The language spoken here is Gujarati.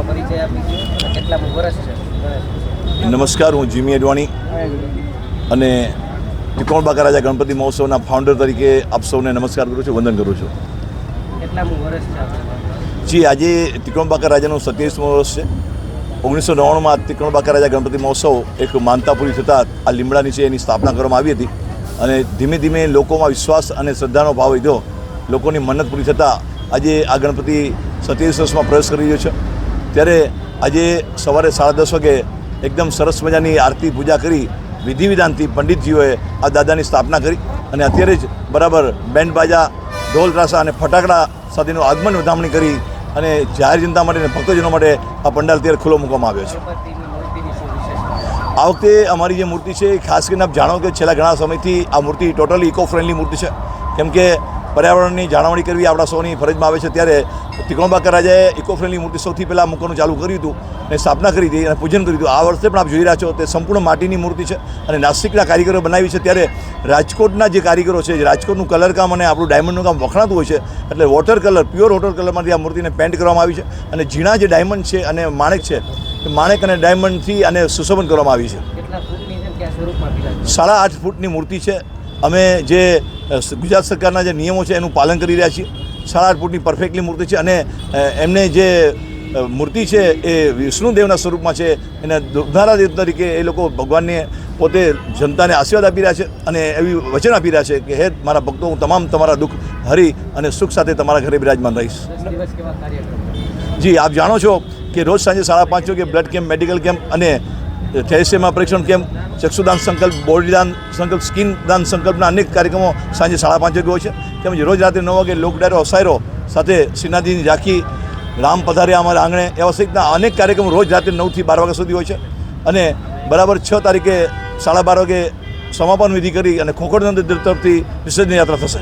આપનો પરિચય આપી કેટલામું વર્ષ છે? નમસ્કાર હું જીમી અડવાણી. અને ત્રિકોણબાકા રાજા ગણપતિ મહોત્સવના ફાઉન્ડર તરીકે આપ સૌને નમસ્કાર કરું છું વંદન કરું છું. કેટલામું વર્ષ છે જી આજે ત્રિકોણબાકા રાજાનું સત્યાવીસમું વર્ષ છે. ઓગણીસો નવ્વાણુંમાં ત્રિકોણબાકા રાજા ગણપતિ મહોત્સવ એક માનતા પૂરી થતાં આ લીમડા નીચે એની સ્થાપના કરવામાં આવી હતી. અને ધીમે ધીમે લોકોમાં વિશ્વાસ અને શ્રદ્ધાનો ભાવ વધ્યો. લોકોની મન્નત પૂરી થતાં આજે આ ગણપતિ સત્યાવીસ વર્ષમાં પ્રવેશ કરી રહ્યો છે. ત્યારે આજે સવારે સાડા દસ વાગે એકદમ સરસ મજાની આરતી પૂજા કરી વિધિ વિધાનથી પંડિતજીઓએ આ દાદાની સ્થાપના કરી અને અત્યારે જ બરાબર બેન્ડ બાજા, ઢોલ ત્રાસા અને ફટાકડા સાથેનું આગમન વધામણી કરી અને જાહેર જનતા માટે અને ભક્તજનો માટે આ પંડાલ અત્યારે ખુલ્લો મૂકવામાં આવ્યો છે. આ વખતે અમારી જે મૂર્તિ છે એ ખાસ કરીને આપ જાણો કે છેલ્લા ઘણા સમયથી આ મૂર્તિ ટોટલી ઇકો ફ્રેન્ડલી મૂર્તિ છે. કેમ કે પર્યાવરણની જાળવણી કરવી આપણા સૌની ફરજમાં આવે છે. ત્યારે ત્રિકોણબાકર રાજાએ ઇકો ફ્રેન્ડલી મૂર્તિ સૌથી પહેલાં મૂકવાનું ચાલુ કર્યું હતું અને સ્થાપના કરી હતી અને પૂજન કર્યું હતું. આ વર્ષે પણ આપ જોઈ રહ્યા છો તે સંપૂર્ણ માટીની મૂર્તિ છે અને નાસિકના કારીગરો બનાવી છે. ત્યારે રાજકોટના જે કારીગરો છે રાજકોટનું કલરકામ અને આપણું ડાયમંડનું કામ વખણાતું હોય છે એટલે વોટર કલર પ્યોર વોટર કલરમાંથી આ મૂર્તિને પેન્ટ કરવામાં આવી છે અને ઝીણા જે ડાયમંડ છે અને માણેક છે એ માણેક અને ડાયમંડથી આને સુશોભન કરવામાં આવી છે. સાડા આઠ ફૂટની મૂર્તિ છે. અમે જે ગુજરાત સરકારના જે નિયમો છે એનું પાલન કરી રહ્યા છીએ. સાડા આઠ ફૂટની પરફેક્ટલી મૂર્તિ છે અને એમને જે મૂર્તિ છે એ વિષ્ણુદેવના સ્વરૂપમાં છે. એને દુર્ધારા દેવ તરીકે એ લોકો ભગવાનને પોતે જનતાને આશીર્વાદ આપી રહ્યા છે અને એવી વચન આપી રહ્યા છે કે હે મારા ભક્તો હું તમામ તમારા દુઃખ હરી અને સુખ સાથે તમારા ઘરે બિરાજમાન રહીશ. જી આપ જાણો છો કે રોજ સાંજે સાડા પાંચ વાગે બ્લડ કેમ્પ મેડિકલ કેમ્પ અને થેલેસેમિયા પરીક્ષણ કેમ્પ ચક્ષુદાન સંકલ્પ, બોડીદાન સંકલ્પ સ્કિન દાન સંકલ્પના અનેક કાર્યક્રમો સાંજે સાડા પાંચ વાગે હોય છે. તેમજ રોજ રાત્રે નવ વાગે લોકડાયરો અસાયરો સાથે શ્રીનાથજીની ઝાંખી, રામ પધાર્યા અમારા આંગણે એવા સહિતના અનેક કાર્યક્રમો રોજ રાત્રે નવથી બાર વાગ્યા સુધી હોય છે. અને બરાબર છ તારીખે સાડા બાર વાગે સમાપન વિધિ કરી અને ખોખર તરફથી વિસર્જન યાત્રા થશે.